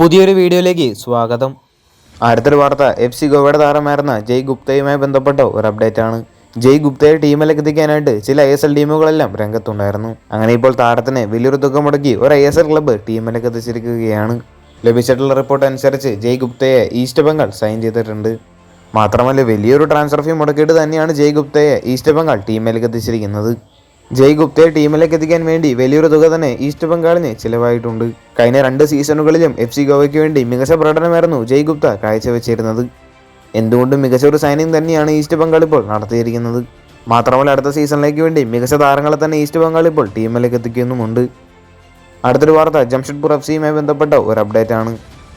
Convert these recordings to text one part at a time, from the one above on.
പുതിയൊരു വീഡിയോയിലേക്ക് സ്വാഗതം. അടുത്തൊരു വാർത്ത എഫ് സി ഗോവയുടെ താരമായിരുന്ന ജയ് ഗുപ്തയുമായി ബന്ധപ്പെട്ട ഒരു അപ്ഡേറ്റ് ആണ്. ജയ് ഗുപ്തയെ ടീമിലേക്ക് എത്തിക്കാനായിട്ട് ചില ഐ എസ് എൽ ടീമുകളെല്ലാം രംഗത്തുണ്ടായിരുന്നു. അങ്ങനെ ഇപ്പോൾ താരത്തിന് വലിയൊരു തുക മുടക്കി ഒരു ഐ എസ് എൽ ക്ലബ്ബ് ടീമിലേക്ക് എത്തിച്ചിരിക്കുകയാണ്. ലഭിച്ചിട്ടുള്ള റിപ്പോർട്ട് അനുസരിച്ച് ജയ് ഗുപ്തയെ ഈസ്റ്റ് ബംഗാൾ സൈൻ ചെയ്തിട്ടുണ്ട്. മാത്രമല്ല വലിയൊരു ട്രാൻസ്ഫർ ഫീ മുടക്കിയിട്ട് തന്നെയാണ് ജയ് ഗുപ്തയെ ഈസ്റ്റ് ബംഗാൾ ടീമിലേക്ക് എത്തിച്ചിരിക്കുന്നത്. ജയ് ഗുപ്തയെ ടീമിലേക്ക് എത്തിക്കാൻ വേണ്ടി വലിയൊരു തുക തന്നെ ഈസ്റ്റ് ബംഗാളിന് ചിലവായിട്ടുണ്ട്. കഴിഞ്ഞ രണ്ട് സീസണുകളിലും എഫ് സി ഗോവയ്ക്ക് വേണ്ടി മികച്ച പ്രകടനമായിരുന്നു ജയ് ഗുപ്ത കാഴ്ചവെച്ചിരുന്നത്. എന്തുകൊണ്ടും മികച്ച ഒരു സൈനിങ് തന്നെയാണ് ഈസ്റ്റ് ബംഗാൾ ഇപ്പോൾ നടത്തിയിരിക്കുന്നത്. മാത്രമല്ല അടുത്ത സീസണിലേക്ക് വേണ്ടി മികച്ച താരങ്ങളെ തന്നെ ഈസ്റ്റ് ബംഗാൾ ഇപ്പോൾ ടീമിലേക്ക് എത്തിക്കുന്നുമുണ്ട്. അടുത്തൊരു വാർത്ത ജംഷഡ്പൂർ എഫ് സിയുമായി ബന്ധപ്പെട്ട ഒരു അപ്ഡേറ്റ് ആണ്.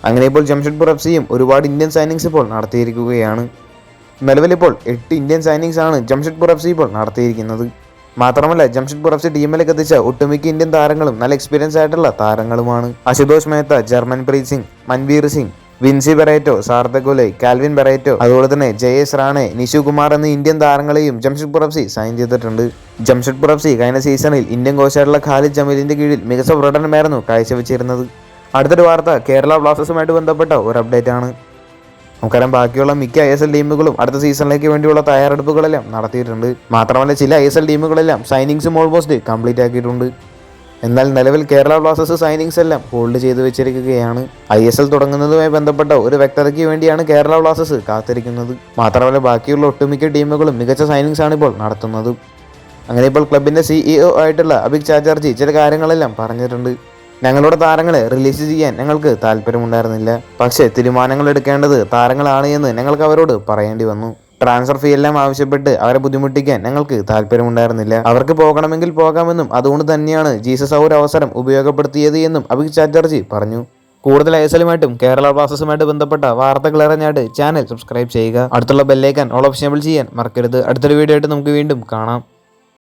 അങ്ങനെ ഇപ്പോൾ ജംഷഡ്പൂർ എഫ് സിയും ഒരുപാട് ഇന്ത്യൻ സൈനിങ്സ് ഇപ്പോൾ നടത്തിയിരിക്കുകയാണ്. നിലവിലിപ്പോൾ എട്ട് ഇന്ത്യൻ സൈനിങ്സ് ആണ് ജംഷഡ്പൂർ എഫ് സി ഇപ്പോൾ നടത്തിയിരിക്കുന്നത്. മാത്രമല്ല ജംഷഡ്പൂർ എഫ് സി ടീമിലേക്ക് എത്തിച്ച ഒട്ടുമിക്ക ഇന്ത്യൻ താരങ്ങളും നല്ല എക്സ്പീരിയൻസ് ആയിട്ടുള്ള താരങ്ങളുമാണ്. അശുതോഷ് മേത്ത ജർമ്മൻ പ്രീത് സിംഗ് മൻവീർ സിംഗ് വിൻസി ബെറേറ്റോ സാർദഗുലെ കാൽവിൻ ബെറേറ്റോ അതുപോലെ തന്നെ ജയേഷ് റാണെ നിഷു കുമാർ എന്നീ ഇന്ത്യൻ താരങ്ങളെയും ജംഷഡ്പൂർ എഫ് സി സൈൻ ചെയ്തിട്ടുണ്ട്. ജംഷഡ്പൂർ എഫ് സി കഴിഞ്ഞ സീസണിൽ ഇന്ത്യൻ കോച്ചായിട്ടുള്ള ഖാലിദ് ജമീലിന്റെ കീഴിൽ മികച്ച പ്രകടനമായിരുന്നു കാഴ്ചവെച്ചിരുന്നത്. അടുത്തൊരു വാർത്ത കേരള ബ്ലാസ്റ്റേഴ്സുമായിട്ട് ബന്ധപ്പെട്ട ഒരു അപ്ഡേറ്റ് ആണ്. നമുക്കറിയാം ബാക്കിയുള്ള മിക്ക ഐ എസ് എൽ ടീമുകളും അടുത്ത സീസണിലേക്ക് വേണ്ടിയുള്ള തയ്യാറെടുപ്പുകളെല്ലാം നടത്തിയിട്ടുണ്ട്. മാത്രമല്ല ചില ഐ എസ് എൽ ടീമുകളെല്ലാം സൈനിങ്സും ഓൾമോസ്റ്റ് കംപ്ലീറ്റ് ആക്കിയിട്ടുണ്ട്. എന്നാൽ നിലവിൽ കേരള ബ്ലാസ്റ്റേഴ്സ് സൈനിങ്സ് എല്ലാം ഹോൾഡ് ചെയ്തു വെച്ചിരിക്കുകയാണ്. ഐ എസ് എൽ തുടങ്ങുന്നതുമായി ബന്ധപ്പെട്ട ഒരു വ്യക്തതയ്ക്ക് വേണ്ടിയാണ് കേരള ബ്ലാസ്റ്റേഴ്സ് കാത്തിരിക്കുന്നത്. മാത്രമല്ല ബാക്കിയുള്ള ഒട്ടുമിക്ക ടീമുകളും മികച്ച സൈനിങ്സ് ആണ് ഇപ്പോൾ നടത്തുന്നത്. അങ്ങനെ ഇപ്പോൾ ക്ലബിന്റെ സിഇഒ ആയിട്ടുള്ള അഭിക് ചാറ്റർജി ചില കാര്യങ്ങളെല്ലാം പറഞ്ഞിട്ടുണ്ട്. ഞങ്ങളുടെ താരങ്ങളെ റിലീസ് ചെയ്യാൻ ഞങ്ങൾക്ക് താല്പര്യമുണ്ടായിരുന്നില്ല. പക്ഷേ തീരുമാനങ്ങൾ എടുക്കേണ്ടത് താരങ്ങളാണ് എന്ന് ഞങ്ങൾക്ക് അവരോട് പറയേണ്ടി വന്നു. ട്രാൻസ്ഫർ ഫീ എല്ലാം ആവശ്യപ്പെട്ട് അവരെ ബുദ്ധിമുട്ടിക്കാൻ ഞങ്ങൾക്ക് താല്പര്യമുണ്ടായിരുന്നില്ല. അവർക്ക് പോകണമെങ്കിൽ പോകാമെന്നും അതുകൊണ്ട് തന്നെയാണ് ജീസസ് ആ ഒരു അവസരം ഉപയോഗപ്പെടുത്തിയത് എന്നും അഭിക് ചാറ്റർജി പറഞ്ഞു. കൂടുതൽ ഐസലുമായിട്ടും കേരള ബ്ലാസ്റ്റേഴ്സുമായിട്ട് ബന്ധപ്പെട്ട വാർത്തകൾ അറിഞ്ഞായിട്ട് ചാനൽ സബ്സ്ക്രൈബ് ചെയ്യുക. അടുത്തുള്ള ബെല്ലേക്കാൻ ഓൾ ഓപ്ഷനബിൾ ചെയ്യാൻ മറക്കരുത്. അടുത്തൊരു വീഡിയോ ആയിട്ട് നമുക്ക് വീണ്ടും കാണാം.